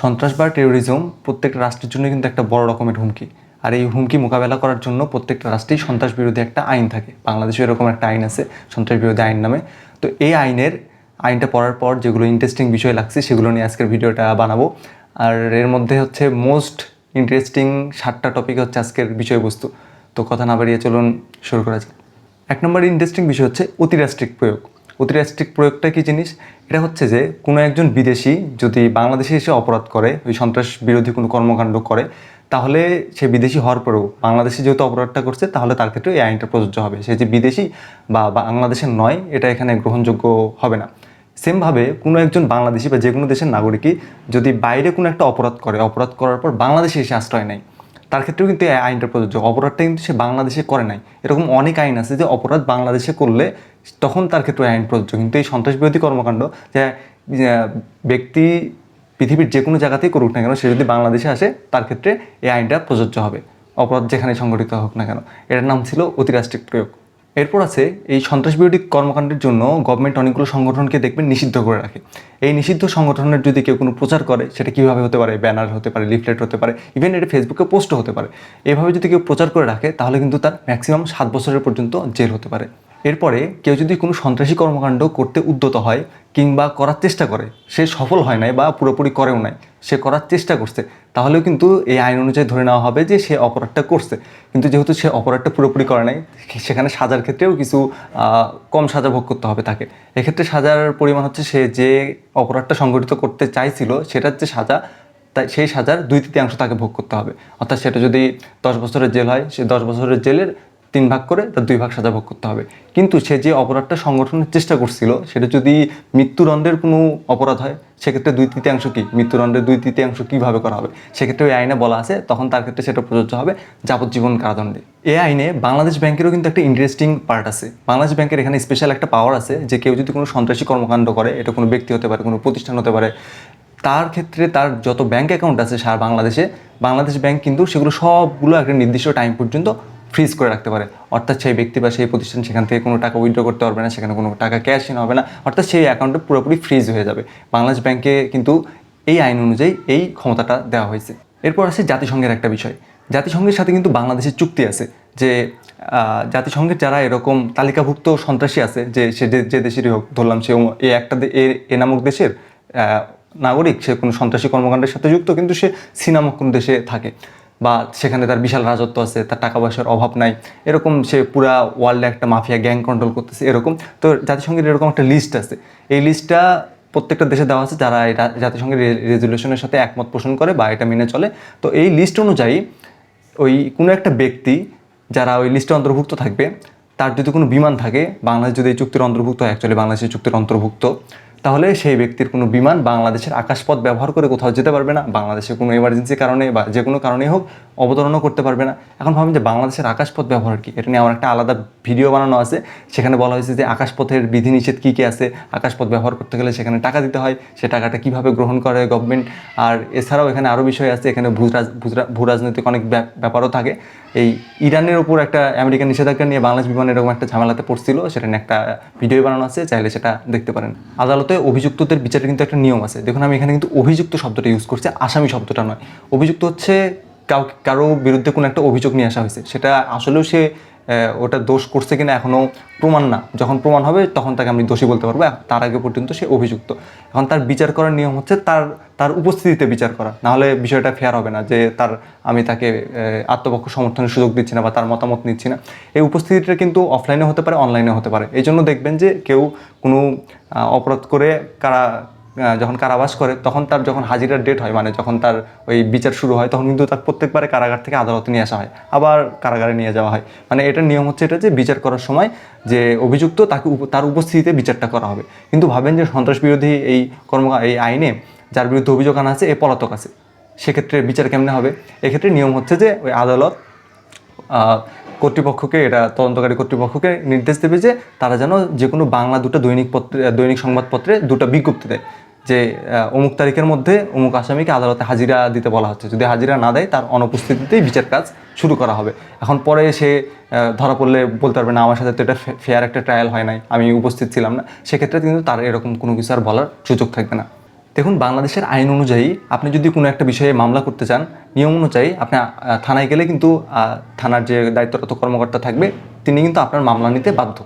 সন্ত্রাস বা টেরোরিজম প্রত্যেকটা রাষ্ট্রের জন্য কিন্তু একটা বড় রকমের হুমকি। আর এই হুমকি মোকাবেলা করার জন্য প্রত্যেকটা রাষ্ট্রেই সন্ত্রাস বিরোধী একটা আইন থাকে। বাংলাদেশে এরকম একটা আইন আছে, সন্ত্রাস বিরোধী আইন নামে। তো এই আইনের, আইনটা পড়ার পর যেগুলো ইন্টারেস্টিং বিষয় লাগছে, সেগুলো নিয়ে আজকের ভিডিওটা বানাবো। আর এর মধ্যে হচ্ছে মোস্ট ইন্টারেস্টিং সাতটা টপিক হচ্ছে আজকের বিষয়বস্তু। তো কথা না বাড়িয়ে চলুন, শুরু করা যাক। এক নম্বর ইন্টারেস্টিং বিষয় হচ্ছে অতিরাষ্ট্রিক প্রয়োগ। অতিরাষ্ট্রিক প্রয়োগটা কি জিনিস? এটা হচ্ছে যে, কোনো একজন বিদেশি যদি বাংলাদেশে এসে অপরাধ করে, ওই সন্ত্রাস বিরোধী কোনো কর্মকাণ্ড করে, তাহলে সে বিদেশি হওয়ার পরেও, বাংলাদেশে যেহেতু অপরাধটা করছে, তাহলে তার ক্ষেত্রে এই আইনটা প্রযোজ্য হবে। সে যে বিদেশি বা বাংলাদেশের নয়, এটা এখানে গ্রহণযোগ্য হবে না। সেমভাবে কোনো একজন বাংলাদেশি বা যে কোনো দেশের নাগরিকই যদি বাইরে কোনো একটা অপরাধ করে, অপরাধ করার পর বাংলাদেশে এসে আশ্রয় নেয়, তার ক্ষেত্রেও কিন্তু এই আইনটা প্রযোজ্য। অপরাধটা কিন্তু সে বাংলাদেশে করে নাই। এরকম অনেক আইন আছে যে, অপরাধ বাংলাদেশে করলে তখন তার ক্ষেত্রে আইন প্রযোজ্য। কিন্তু এই সন্ত্রাস বিরোধী কর্মকাণ্ড যে ব্যক্তি পৃথিবীর যে কোনো জায়গাতেই করুক না কেন, সে যদি বাংলাদেশে আসে, তার ক্ষেত্রে এই আইনটা প্রযোজ্য হবে। অপরাধ যেখানে সংঘটিত হোক না কেন। এটার নাম ছিল অতিরাষ্ট্রিক প্রয়োগ। এরপর আছে, এই সন্ত্রাস বিরোধী কর্মকাণ্ডের জন্য গভর্নমেন্ট অনেকগুলো সংগঠনকে দেখবেন নিষিদ্ধ করে রাখে। এই নিষিদ্ধ সংগঠনের যদি কেউ কোনো প্রচার করে, সেটা কীভাবে হতে পারে? ব্যানার হতে পারে লিফলেট হতে পারে ইভেন এটা ফেসবুকে পোস্টও হতে পারে। এভাবে যদি কেউ প্রচার করে রাখে, তাহলে কিন্তু তার ম্যাক্সিমাম সাত বছরের পর্যন্ত জেল হতে পারে। এরপরে কেউ যদি কোনো সন্ত্রাসী কর্মকাণ্ড করতে উদ্যত হয় কিংবা করার চেষ্টা করে, সে সফল হয় নাই বা পুরোপুরি করেও নাই, সে করার চেষ্টা করছে, তাহলেও কিন্তু এই আইন অনুযায়ী ধরে নেওয়া হবে যে সে অপরাধটা করছে। কিন্তু যেহেতু সে অপরাধটা পুরোপুরি করে নাই, সেখানে সাজার ক্ষেত্রেও কিছু কম সাজা ভোগ করতে হবে তাকে। এক্ষেত্রে সাজার পরিমাণ হচ্ছে সে যে অপরাধটা সংগঠিত করতে চাইছিল, সেটার যে সাজা, তাই সেই সাজার দুই তৃতীয়াংশ তাকে ভোগ করতে হবে। অর্থাৎ সেটা যদি দশ বছরের জেল হয়, সে দশ বছরের জেলের তিন ভাগ করে তার দুই ভাগ সাজা ভোগ করতে হবে। কিন্তু সে যে অপরাধটা সংগঠনের চেষ্টা করছিল, সেটা যদি মৃত্যুদণ্ডের কোনো অপরাধ হয়, সেক্ষেত্রে দুই তৃতীয়াংশ কী? মৃত্যুদণ্ডের দুই তৃতীয়াংশ কীভাবে করা হবে? সেক্ষেত্রে ওই আইনে বলা আছে, তখন তার ক্ষেত্রে সেটা প্রযোজ্য হবে যাবজ্জীবন কারাদণ্ডে। এই আইনে বাংলাদেশ ব্যাংকেরও কিন্তু একটা ইন্টারেস্টিং পার্ট আছে। বাংলাদেশ ব্যাংকের এখানে স্পেশাল একটা পাওয়ার আছে যে কেউ যদি কোনো সন্ত্রাসী কর্মকাণ্ড করে, এটা কোনো ব্যক্তি হতে পারে, কোনো প্রতিষ্ঠান হতে পারে, তার ক্ষেত্রে তার যত ব্যাংক অ্যাকাউন্ট আছে সারা বাংলাদেশে, বাংলাদেশ ব্যাংক কিন্তু সেগুলো সবগুলো একটা নির্দিষ্ট টাইম পর্যন্ত ফ্রিজ করে রাখতে পারে। অর্থাৎ সেই ব্যক্তি বা সেই প্রতিষ্ঠান সেখান থেকে কোনো টাকা উইথড্র করতে পারবে না, সেখানে কোনো টাকা ক্যাশ হবে না। অর্থাৎ সেই অ্যাকাউন্টে পুরোপুরি ফ্রিজ হয়ে যাবে। বাংলাদেশ ব্যাংকে কিন্তু এই আইন অনুযায়ী এই ক্ষমতাটা দেওয়া হয়েছে। এরপর আছে জাতিসংঘের একটা বিষয়। জাতিসংঘের সাথে কিন্তু বাংলাদেশের চুক্তি আছে যে জাতিসংঘের যারা এরকম তালিকাভুক্ত সন্ত্রাসী আছে, যে সে যে দেশেরই হোক, ধরলাম সে এ একটা এ নামক দেশের নাগরিক, সে কোনো সন্ত্রাসী কর্মকাণ্ডের সাথে যুক্ত, কিন্তু সে সি নামক কোনো দেশে থাকে। বা সেখানে তার বিশাল রাজত্ব আছে, তার টাকা পয়সার অভাব নাই, এরকম সে পুরা ওয়ার্ল্ডে একটা মাফিয়া গ্যাং কন্ট্রোল করতেছে, এরকম। তো জাতিসংঘের এরকম একটা লিস্ট আছে। এই লিস্টটা প্রত্যেকটা দেশে দেওয়া আছে যারা এটা জাতিসংঘের রেজলিউশনের সাথে একমত পোষণ করে বা এটা মেনে চলে। তো এই লিস্ট অনুযায়ী ওই কোনো একটা ব্যক্তি যারা ওই লিস্টে অন্তর্ভুক্ত থাকবে, তার যদি কোনো বিমান থাকে, বাংলাদেশ যদি এই চুক্তির অন্তর্ভুক্ত হয় অ্যাকচুয়ালি বাংলাদেশের চুক্তির অন্তর্ভুক্ত তাহলে সেই ব্যক্তির কোনো বিমান বাংলাদেশের আকাশপথ ব্যবহার করে কোথাও যেতে পারবে না বাংলাদেশে কোনো এমার্জেন্সির কারণে বা যে কোনো কারণেই হোক অবতরণও করতে পারবে না। এখন ভাবেন যে বাংলাদেশের আকাশপথ ব্যবহার কি? এটা নিয়ে আমার একটা আলাদা ভিডিও বানানো আছে। সেখানে বলা হয়েছে যে আকাশপথের বিধিনিষেধ কী কী আছে? আকাশপথ ব্যবহার করতে গেলে সেখানে টাকা দিতে হয়। সে টাকাটা কীভাবে গ্রহণ করে গভর্নমেন্ট আর এছাড়াও এখানে আরও বিষয় আছে। এখানে ভূ রাজনৈতিক অনেক ব্যাপারও থাকে। এই ইরানের উপর একটা আমেরিকান নিষেধাজ্ঞা নিয়ে বাংলাদেশ বিমান এরকম একটা ঝামেলাতে পড়ছিল, সেটা নিয়ে একটা ভিডিও বানানো আছে, চাইলে সেটা দেখতে পারেন। আদালতে অভিযুক্তদের বিচারে কিন্তু একটা নিয়ম আছে। দেখুন, আমি এখানে কিন্তু অভিযুক্ত শব্দটা ইউজ করছি, আসামি শব্দটা নয়। অভিযুক্ত হচ্ছে কাউ কারও বিরুদ্ধে কোনো একটা অভিযোগ নিয়ে আসা হয়েছে। সেটা আসলেও সে ওটা দোষ করছে কিনা এখনও প্রমাণ না। যখন প্রমাণ হবে, তখন তাকে আমি দোষী বলতে পারব। তার আগে পর্যন্ত সে অভিযুক্ত। এখন তার বিচার করার নিয়ম হচ্ছে তার তার উপস্থিতিতে বিচার করা। নাহলে বিষয়টা ফেয়ার হবে না যে তার, আমি তাকে আত্মপক্ষ সমর্থনের সুযোগ দিচ্ছি না বা তার মতামত নিচ্ছি না। এই উপস্থিতিটা কিন্তু অফলাইনে হতে পারে অনলাইনে হতে পারে। এই জন্য দেখবেন যে কেউ কোনো অপরাধ করে কারা যখন কারাবাস করে, তখন তার যখন হাজিরার ডেট হয় মানে যখন তার ওই বিচার শুরু হয়, তখন কিন্তু তার প্রত্যেকবারে কারাগার থেকে আদালতে নিয়ে আসা হয়, আবার কারাগারে নিয়ে যাওয়া হয়। মানে এটার নিয়ম হচ্ছে এটা যে, বিচার করার সময় যে অভিযুক্ত তাকে তার উপস্থিতিতে বিচারটা করা হবে। কিন্তু ভাবেন যে, সন্ত্রাস বিরোধী এই কর্ম এই আইনে যার বিরুদ্ধে অভিযোগ আনা আছে, এ পলাতক আছে। সেক্ষেত্রে বিচার কেমনে হবে? এক্ষেত্রে নিয়ম হচ্ছে যে, ওই আদালত কর্তৃপক্ষকে, এটা তদন্তকারী কর্তৃপক্ষকে নির্দেশ দেবে যে, তারা যেন যে কোনো বাংলা দুটো দৈনিক পত্রে দৈনিক সংবাদপত্রে দুটো বিজ্ঞপ্তি দেয়। যে অমুক তারিখের মধ্যে অমুক আসামিকে আদালতে হাজিরা দিতে বলা হচ্ছে। যদি হাজিরা না দেয়, তার অনুপস্থিতিতেই বিচার কাজ শুরু করা হবে। এখন পরে সে ধরা পড়লে বলতে পারবে, না, আমার সাথে তো এটা ফেয়ার একটা ট্রায়াল হয় নাই, আমি উপস্থিত ছিলাম না। সেক্ষেত্রে কিন্তু তার এরকম কোনো কিছু আর বলার সুযোগ থাকবে না। দেখুন, বাংলাদেশের আইন অনুযায়ী আপনি যদি কোনো একটা বিষয়ে মামলা করতে চান, নিয়ম অনুযায়ী আপনি থানায় গেলে কিন্তু থানার যে দায়িত্বরত কর্মকর্তা থাকবে, তিনি কিন্তু আপনার মামলা নিতে বাধ্য।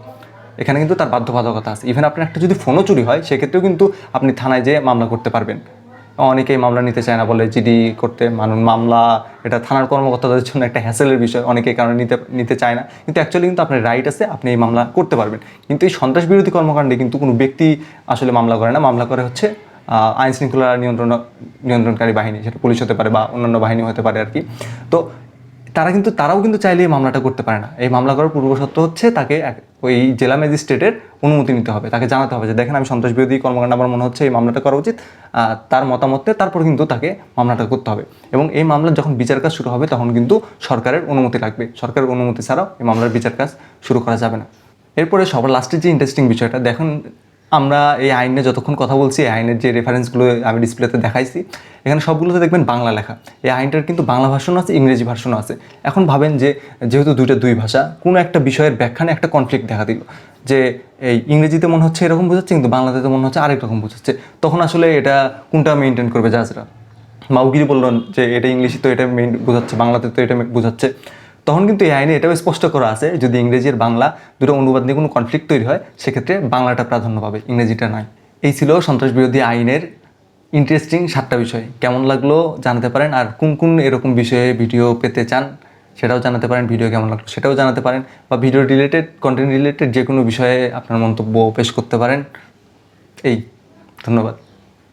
এখানে কিন্তু তার বাধ্যবাধকতা আছে। ইভেন আপনার একটা যদি ফোনও চুরি হয়, সেক্ষেত্রেও কিন্তু আপনি থানায় যেয়ে মামলা করতে পারবেন। অনেকেই মামলা নিতে চায় না, বলে জিডি করতে মানুষ মামলা, এটা থানার কর্মকর্তাদের জন্য একটা হ্যাসেলের বিষয়, অনেকেই কারণে নিতে নিতে চায় না। কিন্তু অ্যাকচুয়ালি কিন্তু আপনার রাইট আছে, আপনি এই মামলা করতে পারবেন। কিন্তু এই সন্ত্রাস বিরোধী কর্মকাণ্ডে কিন্তু কোনো ব্যক্তি আসলে মামলা করে না। মামলা করে হচ্ছে আইন শৃঙ্খলা নিয়ন্ত্রণ, নিয়ন্ত্রণকারী বাহিনী, সেটা পুলিশ হতে পারে বা অন্যান্য বাহিনী হতে পারে আর কি তো তারা কিন্তু, তারাও কিন্তু চাইলে এই মামলাটা করতে পারে না। এই মামলা করার পূর্বশর্ত হচ্ছে তাকে ওই জেলা ম্যাজিস্ট্রেটের অনুমতি নিতে হবে, তাকে জানাতে হবে যে, দেখেন, আমি সন্ত্রাস বিরোধী কর্মকাণ্ড আমার মনে হচ্ছে, এই মামলাটা করা উচিত তার মতামতে তারপর কিন্তু তাকে মামলাটা করতে হবে। এবং এই মামলার যখন বিচার কাজ শুরু হবে, তখন কিন্তু সরকারের অনুমতি লাগবে। সরকারের অনুমতি ছাড়াও এই মামলার বিচার কাজ শুরু করা যাবে না। এরপরে সবার লাস্টের যে ইন্টারেস্টিং বিষয়টা, দেখুন আমরা এই আইনে যতক্ষণ কথা বলছি, এই আইনের যে রেফারেন্সগুলো আমি ডিসপ্লেতে দেখাইছি, এখানে সবগুলোতে দেখবেন বাংলা লেখা। এই আইনটার কিন্তু বাংলা ভাষণও আছে, ইংরেজি ভার্সনও আছে। এখন ভাবেন যে, যেহেতু দুইটা দুই ভাষা, কোনো একটা বিষয়ের ব্যাখ্যানে একটা কনফ্লিক্ট দেখা দিল। যে এই ইংরেজিতে মনে হচ্ছে এরকম বোঝাচ্ছে, কিন্তু বাংলাতে মনে হচ্ছে আরেক রকম বোঝাচ্ছে। তখন আসলে এটা কোনটা মেনটেন করবে জাজরা মাউগিরি বললেন যে, এটা ইংলিশে তো এটা মেন বোঝাচ্ছে, বাংলাতে তো এটা বোঝাচ্ছে। তখন কিন্তু এই আইনে এটাও স্পষ্ট করা আছে, যদি ইংরেজি আর বাংলা দুটো অনুবাদ নিয়ে কোনো কনফ্লিক্ট তৈরি হয়, সেক্ষেত্রে বাংলাটা প্রাধান্য পাবে, ইংরেজিটা নয়। এই ছিল সন্ত্রাস বিরোধী আইনের ইন্টারেস্টিং সাতটা বিষয়। কেমন লাগল জানাতে পারেন, আর কোন কোন এরকম বিষয়ে ভিডিও পেতে চান সেটাও জানাতে পারেন, ভিডিও কেমন লাগল সেটাও জানাতে পারেন, বা ভিডিও রিলেটেড কন্টেন্ট রিলেটেড যে কোনো বিষয়ে আপনার মন্তব্য পেশ করতে পারেন। এই, ধন্যবাদ।